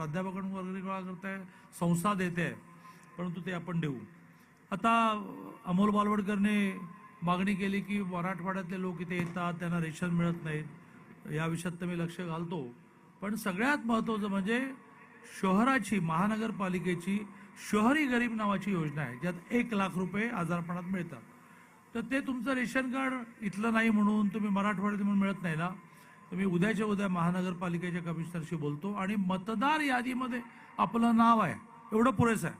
प्राध्यापकांकडून वगैरे गोळा करताय संस्था देते आहे परंतु ते आपण देऊ. आता अमोल बालवडकरने मागणी केली की मराठवाड्यातले लोक इथे येतात त्यांना रेशन मिळत नाहीत या विषयात तर मी लक्ष घालतो. पण सगळ्यात महत्त्वाचं म्हणजे शहराची महानगरपालिकेची शहरी गरीब नावाची योजना आहे ज्यात एक लाख रुपये आजारपणात मिळतात. तर ते तुमचं रेशन कार्ड इथलं नाही म्हणून तुम्ही मराठवाड्यात म्हणून मिळत नाही ना? तर मी उद्याच्या उद्या महानगरपालिकेच्या कमिशनरशी बोलतो आणि मतदार यादीमध्ये आपलं नाव आहे. एवढं पुरेसं आहे.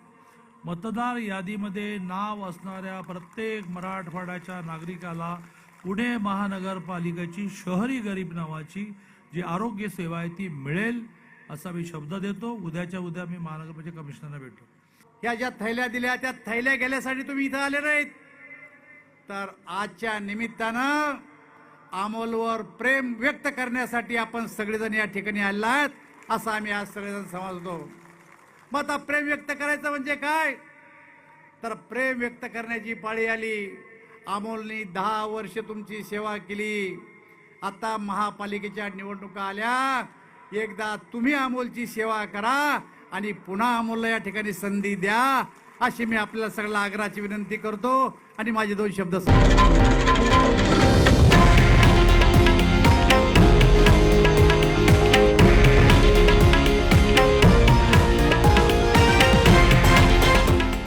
मतदार यादीमध्ये नाव असणाऱ्या प्रत्येक मराठवाड्याच्या नागरिकाला पुणे महानगरपालिकेची शहरी गरीब नावाची जी आरोग्य सेवा आहे ती मिळेल असा मी शब्द देतो. उद्याच्या उद्या मी महानगरपालिका कमिशनरला भेटतो. या ज्या थैल्या दिल्या त्या थैल्या गेल्यासाठी तुम्ही इथं आले नाहीत तर आजच्या निमित्तानं अमोलवर प्रेम व्यक्त करण्यासाठी आपण सगळेजण या ठिकाणी आलेला आहात असं आम्ही आज सगळेजण समजतो मग आता प्रेम व्यक्त करायचं म्हणजे काय? तर प्रेम व्यक्त करण्याची पाळी आली. अमोलनी दहा वर्ष तुमची सेवा केली. आता महापालिकेच्या निवडणुका आल्या. एकदा तुम्ही अमोलची सेवा करा आणि पुन्हा अमोलला या ठिकाणी संधी द्या अशी मी आपल्याला सगळ्या आग्रहाची विनंती करतो. आणि माझे दोन शब्द